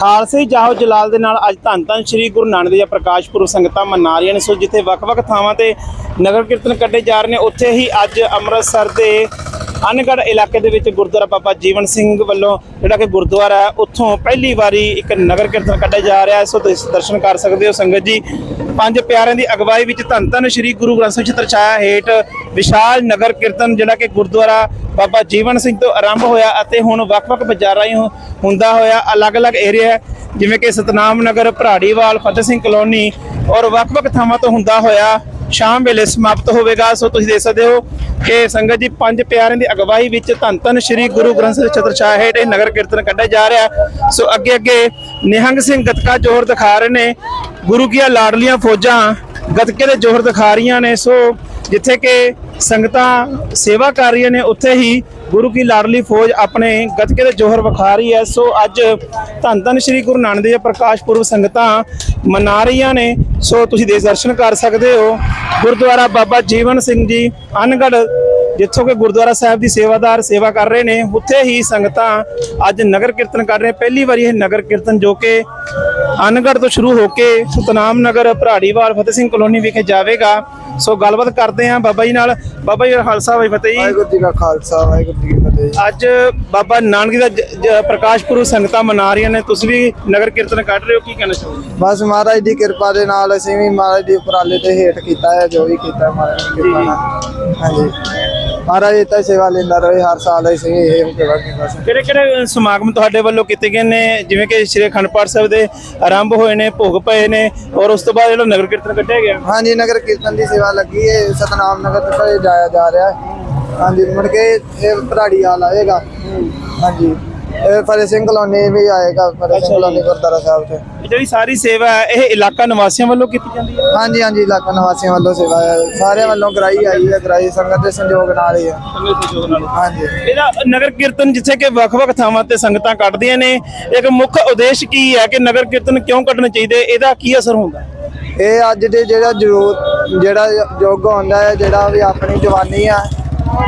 ਖਾਲਸੇ ਜਾਹੋ ਜਲਾਲ ਦੇ ਨਾਲ ਅੱਜ ਧੰਨ ਧੰਨ ਸ੍ਰੀ ਗੁਰੂ ਨਾਨਕ ਦੇਵ ਪ੍ਰਕਾਸ਼ ਪੁਰਬ ਸੰਗਤਾਂ ਮਨਾ ਰਹੀਆਂ ਨੇ। ਸੋ ਜਿੱਥੇ ਵੱਖ-ਵੱਖ ਥਾਵਾਂ ਤੇ ਨਗਰ ਕੀਰਤਨ ਕੱਢੇ ਜਾ ਰਹੇ ਨੇ, ਉੱਥੇ ਹੀ ਅੱਜ ਅੰਮ੍ਰਿਤਸਰ ਦੇ ਅਨਗੜ ਇਲਾਕੇ ਦੇ ਵਿੱਚ ਗੁਰਦੁਆਰਾ ਬਾਬਾ ਜੀਵਨ ਸਿੰਘ ਵੱਲੋਂ ਜਿਹੜਾ ਕਿ ਗੁਰਦੁਆਰਾ ਹੈ, ਉੱਥੋਂ ਪਹਿਲੀ ਵਾਰੀ ਇੱਕ ਨਗਰ ਕੀਰਤਨ ਕੱਢਿਆ ਜਾ ਰਿਹਾ ਹੈ। ਸੋ ਦਰਸ਼ਨ ਕਰ ਸਕਦੇ ਹੋ ਸੰਗਤ ਜੀ। ਪੰਜ ਪਿਆਰਿਆਂ ਦੀ ਅਗਵਾਈ ਵਿੱਚ ਧੰਨ ਧੰਨ ਸ੍ਰੀ ਗੁਰੂ ਗ੍ਰੰਥ ਸਾਹਿਬ ਚਿੱਤਰ ਛਾਇਆ ਹੇਠ ਵਿਸ਼ਾਲ ਨਗਰ ਕੀਰਤਨ ਜਿਹੜਾ ਕਿ ਗੁਰਦੁਆਰਾ ਬਾਬਾ ਜੀਵਨ ਸਿੰਘ ਤੋਂ ਆਰੰਭ ਹੋਇਆ ਅਤੇ ਹੁਣ ਵੱਖ-ਵੱਖ ਬਾਜ਼ਾਰਾਂ ਹੀ ਹੁੰਦਾ ਹੋਇਆ ਅਲੱਗ-ਅਲੱਗ ਏਰੀਆ ਜਿਵੇਂ ਕਿ ਸਤਨਾਮ ਨਗਰ, ਭਰਾੜੀਵਾਲ, ਫਤਿਹ ਸਿੰਘ ਕਲੋਨੀ ਔਰ ਵੱਖ-ਵੱਖ ਥਾਵਾਂ ਤੋਂ ਹੁੰਦਾ ਹੋਇਆ ਸ਼ਾਮ ਵੇਲੇ ਸਮਾਪਤ ਹੋਵੇਗਾ। ਸੋ ਤੁਸੀਂ ਦੇਖ ਸਕਦੇ ਹੋ ਕਿ ਸੰਗਤ ਜੀ ਪੰਜ ਪਿਆਰਿਆਂ ਦੀ ਅਗਵਾਈ ਵਿੱਚ ਧੰਨ ਧੰਨ ਸ੍ਰੀ ਗੁਰੂ ਗ੍ਰੰਥ ਸਾਹਿਬ ਚਤਰ ਹੇਠ ਇਹ ਨਗਰ ਕੀਰਤਨ ਕੱਢਿਆ ਜਾ ਰਿਹਾ ਸੋ ਅੱਗੇ ਅੱਗੇ ਨਿਹੰਗ ਸਿੰਘ ਗਤਕਾ ਜੋਹਰ ਦਿਖਾ ਰਹੇ ਨੇ, ਗੁਰੂ ਕੀਆਂ ਲਾਡਲੀਆਂ ਫੌਜਾਂ ਗਤਕੇ ਦੇ ਜੋਹਰ ਦਿਖਾ ਰਹੀਆਂ ਨੇ। ਸੋ ਜਿੱਥੇ ਕਿ ਸੰਗਤਾਂ ਸੇਵਾ ਕਰ ਰਹੀਆਂ ਨੇ, ਉੱਥੇ ਹੀ ਗੁਰੂ ਕੀ ਲਾਡਲੀ ਫੌਜ ਆਪਣੇ ਗੱਤਕੇ ਦੇ ਜੋਹਰ ਵਿਖਾ ਰਹੀ ਹੈ। ਸੋ ਅੱਜ ਧੰਨ ਧੰਨ ਸ੍ਰੀ ਗੁਰੂ ਨਾਨਕ ਦੇਵ ਪ੍ਰਕਾਸ਼ ਪੁਰਬ ਸੰਗਤਾਂ ਮਨਾ ਰਹੀਆਂ ਨੇ। ਸੋ ਤੁਸੀਂ ਦੇ ਦਰਸ਼ਨ ਕਰ ਸਕਦੇ ਹੋ। ਗੁਰਦੁਆਰਾ ਬਾਬਾ ਜੀਵਨ ਸਿੰਘ ਜੀ ਅਨਗੜ ਜਿੱਥੋਂ ਕਿ ਗੁਰਦੁਆਰਾ ਸਾਹਿਬ ਦੀ ਸੇਵਾਦਾਰ ਸੇਵਾ ਕਰ ਰਹੇ ਨੇ ਉੱਥੇ ਹੀ ਸੰਗਤਾਂ ਅੱਜ ਨਗਰ ਕੀਰਤਨ ਕਰ ਰਹੇ ਪਹਿਲੀ ਵਾਰੀ ਇਹ ਨਗਰ ਕੀਰਤਨ ਜੋ ਕਿ ਅਨਗੜ ਤੋਂ ਸ਼ੁਰੂ ਹੋ ਕੇ ਸਤਨਾਮ ਨਗਰ ਭਰਾੜੀਵਾਲ ਫਤਿਹ ਸਿੰਘ ਕਲੋਨੀ ਵਿਖੇ ਜਾਵੇਗਾ। ਸੋ ਗੱਲਬਾਤ ਕਰਦੇ ਹਾਂ ਬਾਬਾ ਜੀ ਨਾਲ। ਬਾਬਾ ਜੀ ਖਾਲਸਾ ਵਾਹਿ ਫਤਿਹ। ਜੀ ਵਾਹਿਗੁਰੂ ਜੀ ਕਾ ਖਾਲਸਾ ਵਾਹਿਗੁਰੂ ਜੀ ਕੀ ਫਤਿਹ। ਅੱਜ ਬਾਬਾ ਨਾਨਕ ਦਾ ਪ੍ਰਕਾਸ਼ ਪੁਰਬ ਸੰਗਤਾਂ ਮਨਾ ਰਹੀਆਂ ਨੇ। ਤੁਸੀਂ ਵੀ ਨਗਰ ਕੀਰਤਨ ਕੱਢ ਰਹੇ ਹੋ ਕੀ ਕਹਿਣਾ ਚਾਹੋਗੇ? ਬਸ ਮਹਾਰਾਜ ਦੀ ਕਿਰਪਾ ਦੇ ਨਾਲ ਅਸੀਂ ਵੀ ਮਹਾਰਾਜ ਦੀ ਉਪਰਾਲੇ ਤੇ ਹੇਠ ਕੀਤਾ ਹੈ ਜੋ ਵੀ ਕੀਤਾ ਮਹਾਰਾਜ ਦੀ ਕਿਰਪਾ ਨਾਲ। ਹਾਂਜੀ। ਮਹਾਰਾਜ ਦੀ ਤਾਂ ਸੇਵਾ ਲੈਂਦਾ ਰਹੇ ਹਰ ਸਾਲ ਅਸੀਂ ਇਹ ਕਰਾਂਗੇ ਬਸ ਕਿਹੜੇ ਕਿਹੜੇ ਸਮਾਗਮ ਤੁਹਾਡੇ ਵੱਲੋਂ ਕੀਤੇ ਗਏ ਨੇ? ਜਿਵੇਂ ਕਿ ਸ੍ਰੀ ਅਖੰਡ ਪਾਠ ਸਾਹਿਬ ਦੇ ਆਰੰਭ ਹੋਏ ਨੇ ਭੋਗ ਪਏ ਨੇ ਔਰ ਉਸ ਤੋਂ ਬਾਅਦ ਜਿਹੜਾ ਨਗਰ ਕੀਰਤਨ ਕੱਢਿਆ ਗਿਆ। ਹਾਂਜੀ ਨਗਰ ਕੀਰਤਨ ਦੀ ਸੇਵਾ ਲੱਗੀ ਹੈ ਸਤਨਾਮ ਨਗਰ ਤੋਂ ਜਾਇਆ ਜਾ ਰਿਹਾ ਹੈ। ਹਾਂਜੀ ਮੁੜ ਕੇ ਇਹ ਭਰਾੜੀ ਹਾਲ ਆਏਗਾ। ਹਾਂਜੀ। ਇਹ ਫਤਿਹ ਸਿੰਘ ਕਲੋਨੀ ਵੀ ਆਏਗਾ ਫਤਿਹ ਸਿੰਘ ਕਲੋਨੀ ਜੀ। ਗੁਰਦੁਆਰਾ ਸਾਹਿਬ ਤੇ। ਜਿਹੜੀ ਸਾਰੀ ਸੇਵਾ ਹੈ ਇਹ ਇਲਾਕਾ ਨਿਵਾਸੀਆਂ ਵੱਲੋਂ ਕੀਤੀ ਜਾਂਦੀ ਹੈ? ਹਾਂਜੀ ਹਾਂਜੀ ਇਲਾਕਾ ਨਿਵਾਸੀਆਂ ਵੱਲੋਂ ਸੇਵਾ ਹੈ। ਸਾਰਿਆਂ ਵੱਲੋਂ ਕਰਾਈ ਆਈ ਹੈ ਕਰਾਈ ਸੰਗਤ ਦੇ ਸੰਯੋਗ ਨਾਲ ਹੀ ਹੈ। ਹਾਂਜੀ। ਇਹਦਾ ਨਗਰ ਕੀਰਤਨ ਜਿੱਥੇ ਕਿ ਵੱਖ-ਵੱਖ ਥਾਵਾਂ ਤੇ ਸੰਗਤਾਂ ਕੱਢਦੀਆਂ ਨੇ ਇੱਕ ਮੁੱਖ ਉਦੇਸ਼ ਕੀ ਹੈ ਕਿ ਨਗਰ ਕੀਰਤਨ ਕਿਉਂ ਕੱਢਣੇ ਚਾਹੀਦੇ? ਇਹਦਾ ਕੀ ਅਸਰ ਹੁੰਦਾ ਇਹ ਅੱਜ ਦੇ ਜਿਹੜਾ ਜ਼ਰੂਰ ਜਿਹੜਾ ਯੁੱਗ ਹੁੰਦਾ ਹੈ ਜਿਹੜਾ ਵੀ ਆਪਣੀ ਜਵਾਨੀ ਆ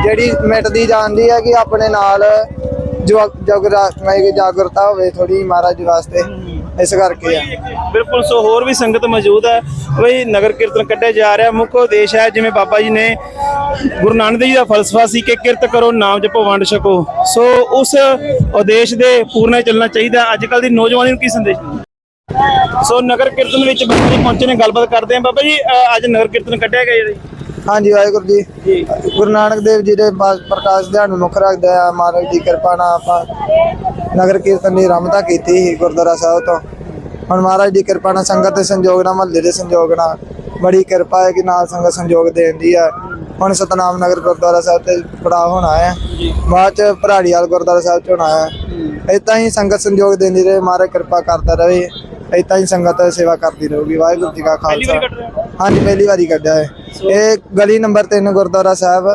ਜਿਹੜੀ ਮਿਟਦੀ ਜਾਂਦੀ ਹੈ ਕਿ ਆਪਣੇ ਨਾਲ ਜਗਰਾ ਜਾਗਰਤਾ ਹੋਵੇ ਥੋੜੀ ਮਹਾਰਾਜ ਵਾਸਤੇ। ਇਸ ਕਰਕੇ ਆ। ਬਿਲਕੁਲ, ਸੋ ਹੋਰ ਵੀ ਸੰਗਤ ਮੌਜੂਦ ਹੈ। ਬਈ ਨਗਰ ਕੀਰਤਨ ਕੱਢਿਆ ਜਾ ਰਿਹਾ, ਮੁੱਖ ਉਦੇਸ਼ ਹੈ, ਜਿਵੇਂ ਬਾਬਾ ਜੀ ਨੇ ਗੁਰੂ ਨਾਨਕ ਦੇਵ ਜੀ ਦਾ ਫਲਸਫਾ ਸੀ ਕਿ ਕਿਰਤ ਕਰੋ, ਨਾਮ ਜਪੋ, ਵੰਡ ਛਕੋ। ਸੋ ਉਸ ਉਦੇਸ਼ ਦੇ ਪੂਰਨੇ ਚੱਲਣਾ ਚਾਹੀਦਾ ਅੱਜ ਕੱਲ ਦੀ ਨੌਜਵਾਨੀ ਨੂੰ ਕੀ ਸੰਦੇਸ਼ ਸੋ ਨਗਰ ਕੀਰਤਨ ਵਿੱਚ ਬਾਬਾ ਜੀ ਪਹੁੰਚੇ ਨੇ, ਗੱਲਬਾਤ ਕਰਦੇ ਹਾਂ। ਬਾਬਾ ਜੀ ਅੱਜ ਨਗਰ ਕੀਰਤਨ ਕੱਢਿਆ ਗਿਆ ਜੀ। ਹਾਂਜੀ ਵਾਹਿਗੁਰੂ ਜੀ। ਜੀ। ਗੁਰੂ ਨਾਨਕ ਦੇਵ ਜੀ ਦੇ ਪ੍ਰਕਾਸ਼ ਦਿਹਾੜ ਨੂੰ ਮੁੱਖ ਰੱਖਦੇ ਆ। ਮਹਾਰਾਜ ਦੀ ਕਿਰਪਾ ਨਾਲ ਆਪਾਂ ਨਗਰ ਕੀਰਤਨ ਦੀ ਆਰੰਭਤਾ ਕੀਤੀ ਸੀ ਗੁਰਦੁਆਰਾ ਸਾਹਿਬ ਤੋਂ। ਹੁਣ ਮਹਾਰਾਜ ਦੀ ਕਿਰਪਾ ਨਾਲ ਸੰਗਤ ਦੇ ਸੰਯੋਗ ਨਾਲ ਮਹੱਲੇ ਦੇ ਸੰਯੋਗ ਨਾਲ ਬੜੀ ਕਿਰਪਾ ਹੈ ਕਿ ਨਾਲ ਸੰਗਤ ਸੰਯੋਗ ਦੇਂਦੀ ਆ ਹੁਣ ਸਤਨਾਮ ਨਗਰ ਗੁਰਦੁਆਰਾ ਸਾਹਿਬ ਤੇ ਪੜਾ ਹੋਣਾ ਹੈ। ਬਾਅਦ ਚ ਭਰਾੜੀਵਾਲ ਗੁਰਦੁਆਰਾ ਸਾਹਿਬ ਚ ਹੋਣਾ ਹੈ। ਇਦਾਂ ਹੀ ਸੰਗਤ ਸੰਯੋਗ ਦੇਂਦੀ ਰਹੇ ਮਹਾਰਾਜ ਕਿਰਪਾ ਕਰਦਾ ਰਹੇ। ਇਦਾਂ ਹੀ ਸੰਗਤ ਸੇਵਾ ਕਰਦੀ ਰਹੂਗੀ। ਵਾਹਿਗੁਰੂ ਜੀ ਕਾ ਖਾਲਸਾ। ਹਾਂਜੀ ਪਹਿਲੀ ਵਾਰੀ ਕੱਢਿਆ ਹੈ ਇਹ ਗਲੀ ਨੰਬਰ 3 ਗੁਰਦੁਆਰਾ ਸਾਹਿਬ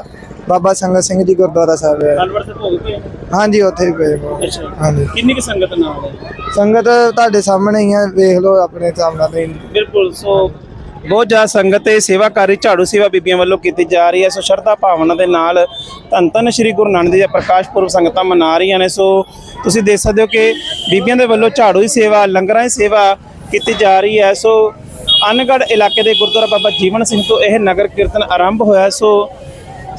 ਬਾਬਾ ਸੰਗਤ ਸਿੰਘ ਜੀ ਗੁਰਦੁਆਰਾ ਸਾਹਿਬ ਹੈ। ਭੋਗ ਪਏ ਹਾਂਜੀ ਉੱਥੇ ਹੀ ਪਏ ਹੋ। ਅੱਛਾ। ਹਾਂਜੀ। ਕਿੰਨੀ ਕੁ ਸੰਗਤ ਨਾਲ ਹੈ? ਸੰਗਤ ਤੁਹਾਡੇ ਸਾਹਮਣੇ ਹੀ ਹੈ ਵੇਖ ਲਓ ਆਪਣੇ ਸਾਹਮਣੇ ਤੇ। ਬਿਲਕੁਲ ਸੋ ਬਹੁਤ ਜ਼ਿਆਦਾ ਸੰਗਤ ਤੇ ਸੇਵਾ ਕਰ ਰਹੀ ਝਾੜੂ ਸੇਵਾ ਬੀਬੀਆਂ ਵੱਲੋਂ ਕੀਤੀ ਜਾ ਰਹੀ ਹੈ। ਸੋ ਸ਼ਰਧਾ ਭਾਵਨਾ ਦੇ ਨਾਲ ਧੰਨ ਧੰਨ ਸ੍ਰੀ ਗੁਰੂ ਨਾਨਕ ਦੇਵ ਜੀ ਦਾ ਪ੍ਰਕਾਸ਼ ਪੁਰਬ ਸੰਗਤਾਂ ਮਨਾ ਰਹੀਆਂ ਨੇ। ਸੋ ਤੁਸੀਂ ਦੇਖ ਸਕਦੇ ਹੋ ਕਿ ਬੀਬੀਆਂ ਦੇ ਵੱਲੋਂ ਝਾੜੂ ਦੀ ਸੇਵਾ ਲੰਗਰਾਂ ਦੀ ਸੇਵਾ ਕੀਤੀ ਜਾ ਰਹੀ ਹੈ। ਸੋ ਅਨਗੜ ਇਲਾਕੇ ਦੇ ਗੁਰਦੁਆਰਾ ਬਾਬਾ ਜੀਵਨ ਸਿੰਘ ਤੋਂ ਇਹ ਨਗਰ ਕੀਰਤਨ ਆਰੰਭ ਹੋਇਆ ਸੋ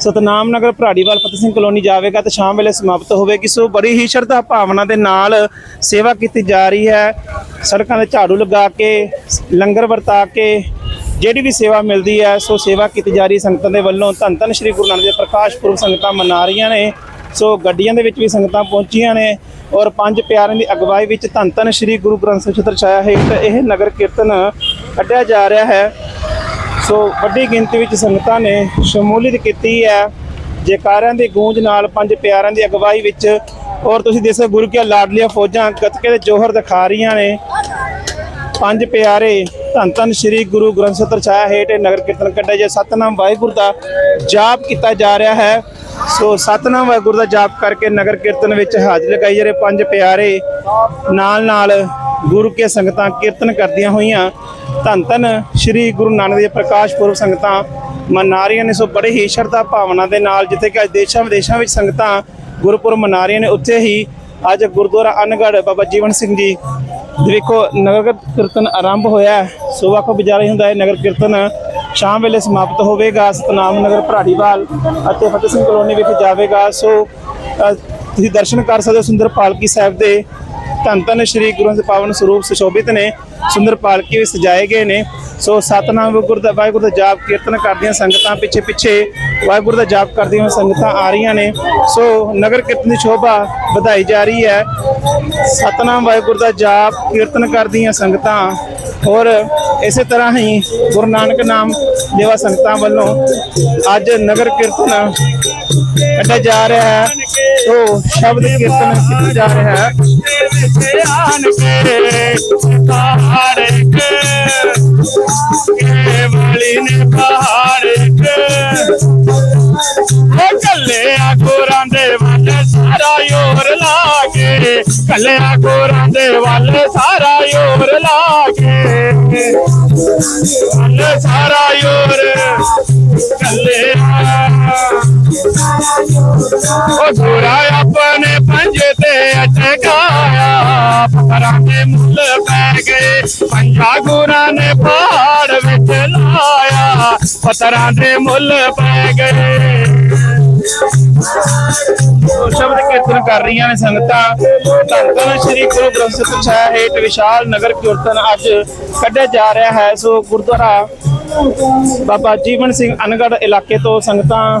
ਸਤਨਾਮ ਨਗਰ ਭਰਾੜੀਵਾਲ ਫਤਿਹ ਸਿੰਘ ਕਲੋਨੀ ਜਾਵੇਗਾ ਤੇ ਸ਼ਾਮ ਵੇਲੇ ਸਮਾਪਤ ਹੋਵੇਗੀ। ਸੋ ਬੜੀ ਹੀ ਸ਼ਰਧਾ ਭਾਵਨਾ ਦੇ ਨਾਲ ਸੇਵਾ ਕੀਤੀ ਜਾ ਰਹੀ ਹੈ। ਸੜਕਾਂ ਤੇ ਝਾੜੂ ਲਗਾ ਕੇ, ਲੰਗਰ ਵਰਤਾ ਕੇ ਜਿਹੜੀ ਵੀ ਸੇਵਾ ਮਿਲਦੀ ਹੈ, ਸੋ ਸੇਵਾ ਕੀਤੀ ਜਾ ਰਹੀ ਸੰਗਤਾਂ ਦੇ ਵੱਲੋਂ ਧੰਨ ਧੰਨ ਸ੍ਰੀ ਗੁਰੂ ਨਾਨਕ ਦੇਵ ਪ੍ਰਕਾਸ਼ ਪੁਰਬ ਸੰਗਤਾਂ ਮਨਾ ਰਹੀਆਂ ਨੇ। ਸੋ ਗੱਡੀਆਂ ਦੇ ਵਿੱਚ ਵੀ ਸੰਗਤਾਂ ਪਹੁੰਚੀਆਂ ਨੇ ਔਰ ਪੰਜ ਪਿਆਰਿਆਂ ਦੀ ਅਗਵਾਈ ਵਿੱਚ ਧੰਨ ਧੰਨ ਸ੍ਰੀ ਗੁਰੂ ਗ੍ਰੰਥ ਸਾਹਿਬ ਛਤਰ ਛਾਇਆ ਹੇਠ ਇਹ ਨਗਰ ਕੀਰਤਨ ਕੱਢਿਆ ਜਾ ਰਿਹਾ ਹੈ। ਸੋ ਵੱਡੀ ਗਿਣਤੀ ਵਿੱਚ ਸੰਗਤਾਂ ਨੇ ਸ਼ਮੂਲੀਅਤ ਕੀਤੀ ਹੈ। ਜੈਕਾਰਿਆਂ ਦੀ ਗੂੰਜ ਨਾਲ ਪੰਜ ਪਿਆਰਿਆਂ ਦੀ ਅਗਵਾਈ ਵਿੱਚ ਔਰ ਤੁਸੀਂ ਦੇਖੋ ਗੁਰੂ ਕੀ ਲਾਡਲੀਆਂ ਫੌਜਾਂ ਗੱਤਕੇ ਦੇ ਜੋਹਰ ਦਿਖਾ ਰਹੀਆਂ ਨੇ। ਪੰਜ ਪਿਆਰੇ ਧੰਨ ਧੰਨ ਸ੍ਰੀ ਗੁਰੂ ਗ੍ਰੰਥ ਸਾਹਿਬ ਤਰਛਾਇਆ ਹੇਠ ਨਗਰ ਕੀਰਤਨ ਕੱਢਿਆ ਜਾ ਸਤਨਾਮ ਵਾਹਿਗੁਰੂ ਦਾ ਜਾਪ ਕੀਤਾ ਜਾ ਰਿਹਾ ਹੈ। ਸੋ ਸਤਨਾਮ ਵਾਹਿਗੁਰੂ ਦਾ ਜਾਪ ਕਰਕੇ ਨਗਰ ਕੀਰਤਨ ਵਿੱਚ ਹਾਜ਼ਰੀ ਲਗਾਈ ਜਾ ਰਹੇ ਪੰਜ ਪਿਆਰੇ ਨਾਲ ਨਾਲ ਗੁਰੂ ਕੇ ਸੰਗਤਾਂ ਕੀਰਤਨ ਕਰਦੀਆਂ ਹੋਈਆਂ। ਧੰਨ ਧੰਨ ਸ੍ਰੀ ਗੁਰੂ ਨਾਨਕ ਦੇਵ ਪ੍ਰਕਾਸ਼ ਪੁਰਬ ਸੰਗਤਾਂ ਮਨਾ ਰਹੀਆਂ ਨੇ ਸੋ ਬੜੇ ਹੀ ਸ਼ਰਧਾ ਭਾਵਨਾ ਦੇ ਨਾਲ ਜਿੱਥੇ ਕਿ ਅੱਜ ਦੇਸ਼ਾਂ ਵਿਦੇਸ਼ਾਂ ਵਿੱਚ ਸੰਗਤਾਂ ਗੁਰਪੁਰਬ ਮਨਾ ਰਹੀਆਂ ਨੇ, ਉੱਥੇ ਹੀ ਅੱਜ ਗੁਰਦੁਆਰਾ ਅਨਗੜ ਬਾਬਾ ਜੀਵਨ ਸਿੰਘ ਜੀ ਦੇਖੋ ਨਗਰ ਕੀਰਤਨ ਆਰੰਭ ਹੋਇਆ ਹੈ। ਸੋ ਵੱਖ ਵਿਚਾਰੇ ਹੁੰਦਾ ਹੈ। ਨਗਰ ਕੀਰਤਨ ਸ਼ਾਮ ਵੇਲੇ ਸਮਾਪਤ ਹੋਵੇਗਾ। ਸਤਨਾਮ ਨਗਰ ਭਰਾੜੀਵਾਲ ਅਤੇ ਫਤਿਹ ਸਿੰਘ ਕਲੋਨੀ ਵਿਖੇ ਜਾਵੇਗਾ। ਸੋ ਤੁਸੀਂ ਦਰਸ਼ਨ ਕਰ ਸਕਦੇ ਹੋ ਸੁੰਦਰ ਪਾਲਕੀ ਸਾਹਿਬ ਦੇ ਧੰਨ ਧੰਨ ਸ਼੍ਰੀ ਗੁਰੂ ਦੇ ਪਾਵਨ ਸਰੂਪ ਸੁਸ਼ੋਭਿਤ ਨੇ, ਸੁੰਦਰ ਪਾਲਕੀ ਵੀ ਸਜਾਏ ਗਏ ਨੇ। ਸੋ ਸਤਨਾਮ ਗੁਰੂ ਦਾ ਵਾਹਿਗੁਰੂ ਦਾ ਜਾਪ ਕੀਰਤਨ ਕਰਦੀਆਂ ਸੰਗਤਾਂ ਪਿੱਛੇ ਪਿੱਛੇ ਵਾਹਿਗੁਰੂ ਦਾ ਜਾਪ ਕਰਦੀਆਂ ਸੰਗਤਾਂ ਆ ਰਹੀਆਂ ਨੇ। ਸੋ ਨਗਰ ਕੀਰਤਨ ਦੀ ਸ਼ੋਭਾ ਵਧਾਈ ਜਾ ਰਹੀ ਹੈ। ਸਤਨਾਮ ਵਾਹਿਗੁਰੂ ਦਾ ਜਾਪ ਕੀਰਤਨ ਕਰਦੀਆਂ ਸੰਗਤਾਂ ਔਰ ਇਸੇ ਤਰ੍ਹਾਂ ਹੀ ਗੁਰੂ ਨਾਨਕ ਨਾਮ ਲੇਵਾ ਸੰਗਤਾਂ ਵੱਲੋਂ ਅੱਜ ਨਗਰ ਕੀਰਤਨ ਕੱਢਿਆ ਜਾ ਰਿਹਾ ਹੈ। ਸੋ ਸ਼ਬਦ ਕੀਰਤਨ ਕੀਤਾ ਜਾ ਰਿਹਾ ਹੈ। ਆਨ ਕੇ ਪਹਾੜ ਕੇ ਕੇਵਲੀ ਨੇ ਪਹਾੜ ਕੇ ਉਹ ਕੱਲਿਆ ਗੋਰਾਂ ਦੇ ਵੱਲ ਸਾਰਾ ਯੋਰ ਲਾ ਕੇ, ਕੱਲਿਆ ਗੋਰਾਂ ਦੇ ਵੱਲ ਸਾਰਾ ਯੋਰ ਲਾ ਕੇ। ਵੱਲ ਸਾਰਾ ਯੋਰ ਉਹ ਗੋਰਾ ਆਪਣੇ ਪੰਜੇ ਤੇ ਅਟਕਾਇਆ। ਪਰਾਂ ਦੇ ਮੁੱਲ ਪੈ ਗਏ। ਪੰਜਾ ਗੋਰਾ ਨੇ ਪਹਾੜ ਵਿੱਚ ਲਾਇਆ। ਪਤਰਾਂ ਦੇ ਮੁੱਲ ਪੈ ਗਏ। ਸ਼ਬਦ ਕੀਰਤਨ ਕਰ ਰਹੀਆਂ ਨੇ ਸੰਗਤਾਂ। ਧੰਨ ਧੰਨ ਸ੍ਰੀ ਗੁਰੂ ਗ੍ਰੰਥ ਸਾਹਿਬ ਸਾਹਿਬ ਹੇਠ ਵਿਸ਼ਾਲ ਨਗਰ ਕੀਰਤਨ ਅੱਜ ਕੱਢਿਆ ਜਾ ਰਿਹਾ ਹੈ। ਸੋ ਗੁਰਦੁਆਰਾ ਬਾਬਾ ਜੀਵਨ ਸਿੰਘ ਅਨਗੜ ਇਲਾਕੇ ਤੋਂ ਸੰਗਤਾਂ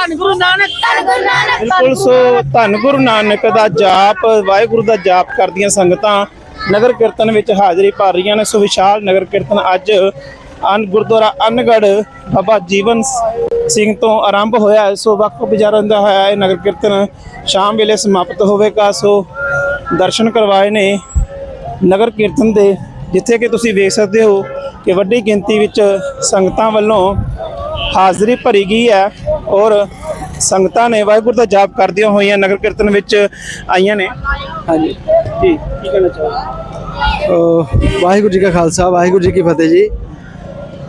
ਧੰਨ ਗੁਰੂ ਨਾਨਕ। ਧੰਨ ਗੁਰੂ ਨਾਨਕ। ਬਿਲਕੁਲ ਸੋ ਧੰਨ ਗੁਰੂ ਨਾਨਕ ਦਾ ਜਾਪ ਵਾਹਿਗੁਰੂ ਦਾ ਜਾਪ ਕਰਦੀਆਂ ਸੰਗਤਾਂ ਨਗਰ ਕੀਰਤਨ ਵਿੱਚ ਹਾਜ਼ਰੀ ਭਰ ਰਹੀਆਂ ਨੇ। ਸੋ ਵਿਸ਼ਾਲ ਨਗਰ ਕੀਰਤਨ ਅੱਜ ਅਨ ਗੁਰਦੁਆਰਾ ਅਨਗੜ ਬਾਬਾ ਜੀਵਨ ਸਿੰਘ ਤੋਂ ਆਰੰਭ ਹੋਇਆ ਹੈ। ਸੋ ਵੱਖ ਵਿਚਾਰਾਂ ਦਾ ਹੋਇਆ ਇਹ ਨਗਰ ਕੀਰਤਨ ਸ਼ਾਮ ਵੇਲੇ ਸਮਾਪਤ ਹੋਵੇਗਾ। ਸੋ ਦਰਸ਼ਨ ਕਰਵਾਏ ਨੇ ਨਗਰ ਕੀਰਤਨ ਦੇ ਜਿੱਥੇ ਕਿ ਤੁਸੀਂ ਵੇਖ ਸਕਦੇ ਹੋ ਕਿ ਵੱਡੀ ਗਿਣਤੀ ਵਿੱਚ ਸੰਗਤਾਂ ਵੱਲੋਂ ਹਾਜ਼ਰੀ ਭਰੀ ਗਈ ਹੈ। ਔਰ ਸੰਗਤਾਂ ਨੇ ਵਾਹਿਗੁਰੂ ਦਾ ਜਾਪ ਕਰਦੀਆਂ ਹੋਈਆਂ ਨਗਰ ਕੀਰਤਨ ਵਿੱਚ ਆਈਆਂ ਨੇ। ਹਾਂਜੀ। ਜੀ ਕੀ ਕਹਿਣਾ ਚਾਹੋਗੇ? ਵਾਹਿਗੁਰੂ ਜੀ ਕਾ ਖਾਲਸਾ ਵਾਹਿਗੁਰੂ ਜੀ ਕੀ ਫਤਿਹ ਜੀ।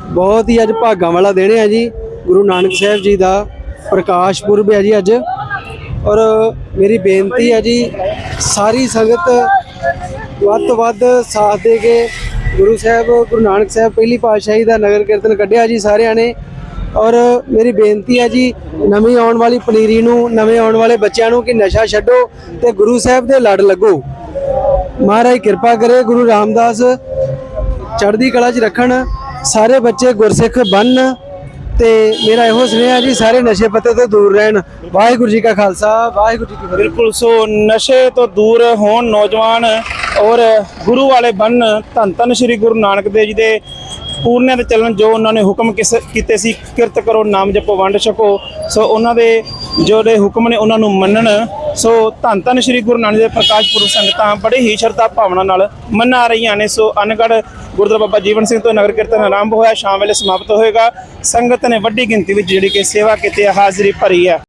ਬਹੁਤ ਹੀ ਅੱਜ ਭਾਗਾਂ ਵਾਲਾ ਦਿਨ ਹੈ ਜੀ। ਗੁਰੂ ਨਾਨਕ ਸਾਹਿਬ ਜੀ ਦਾ ਪ੍ਰਕਾਸ਼ ਪੁਰਬ ਹੈ ਜੀ ਅੱਜ। ਔਰ ਮੇਰੀ ਬੇਨਤੀ ਹੈ ਜੀ ਸਾਰੀ ਸੰਗਤ ਵੱਧ ਤੋਂ ਵੱਧ ਸਾਥ ਦੇ ਕੇ ਗੁਰੂ ਸਾਹਿਬ ਗੁਰੂ ਨਾਨਕ ਸਾਹਿਬ ਪਹਿਲੀ ਪਾਤਸ਼ਾਹੀ ਦਾ ਨਗਰ ਕੀਰਤਨ ਕੱਢਿਆ ਜੀ ਸਾਰਿਆਂ ਨੇ। ਔਰ ਮੇਰੀ ਬੇਨਤੀ ਹੈ ਜੀ, ਨਵੀਂ ਆਉਣ ਵਾਲੀ ਪਨੀਰੀ ਨੂੰ, ਨਵੇਂ ਆਉਣ ਵਾਲੇ ਬੱਚਿਆਂ ਨੂੰ ਕਿ ਨਸ਼ਾ ਛੱਡੋ ਤੇ ਗੁਰੂ ਸਾਹਿਬ ਦੇ ਲੜ ਲੱਗੋ। ਮਹਾਰਾਜ ਕਿਰਪਾ ਕਰੇ, ਗੁਰੂ ਰਾਮਦਾਸ ਚੜ੍ਹਦੀ ਕਲਾ 'ਚ ਰੱਖਣ, ਸਾਰੇ ਬੱਚੇ ਗੁਰਸਿੱਖ ਬਣਨ ਤੇ ਮੇਰਾ ਇਹੋ ਸੁਨੇਹਾ ਜੀ, ਸਾਰੇ ਨਸ਼ੇ ਪੱਤੇ ਤੋਂ ਦੂਰ ਰਹਿਣ। ਵਾਹਿਗੁਰੂ ਜੀ ਕਾ ਖਾਲਸਾ, ਵਾਹਿਗੁਰੂ ਜੀ ਕੀ ਫਤਿਹ। ਬਿਲਕੁਲ, ਸੋ ਨਸ਼ੇ ਤੋਂ ਦੂਰ ਹੋਣ ਨੌਜਵਾਨ ਔਰ ਗੁਰੂ ਵਾਲੇ ਬਣਨ ਧੰਨ ਧੰਨ ਸ੍ਰੀ ਗੁਰੂ ਨਾਨਕ ਦੇਵ ਜੀ ਦੇ ਪੂਰਨਿਆਂ ਦੇ ਚੱਲਣ ਜੋ ਉਹਨਾਂ ਨੇ ਹੁਕਮ ਕਿਸ ਕੀਤੇ ਸੀ, ਕਿਰਤ ਕਰੋ, ਨਾਮ ਜਪੋ, ਵੰਡ ਛਕੋ। ਸੋ ਉਹਨਾਂ ਦੇ ਜਿਹੜੇ ਹੁਕਮ ਨੇ ਉਹਨਾਂ ਨੂੰ ਮੰਨਣ। ਸੋ ਧੰਨ ਧੰਨ ਸ੍ਰੀ ਗੁਰੂ ਨਾਨਕ ਦੇਵ ਪ੍ਰਕਾਸ਼ ਪੁਰਬ ਸੰਗਤਾਂ ਬੜੇ ਹੀ ਸ਼ਰਧਾ ਭਾਵਨਾ ਨਾਲ ਮੰਨਾ ਰਹੀਆਂ ਨੇ। ਸੋ ਅਨਗੜ ਗੁਰਦੁਆਰਾ ਬਾਬਾ ਜੀਵਨ ਸਿੰਘ ਤੋਂ ਨਗਰ ਕੀਰਤਨ ਆਰੰਭ ਹੋਇਆ, ਸ਼ਾਮ ਵੇਲੇ ਸਮਾਪਤ ਹੋਏਗਾ। ਸੰਗਤ ਨੇ ਵੱਡੀ ਗਿਣਤੀ ਵਿੱਚ ਜਿਹੜੀ ਕਿ ਸੇਵਾ ਕੀਤੀ ਹੈ, ਹਾਜ਼ਰੀ ਭਰੀ ਹੈ।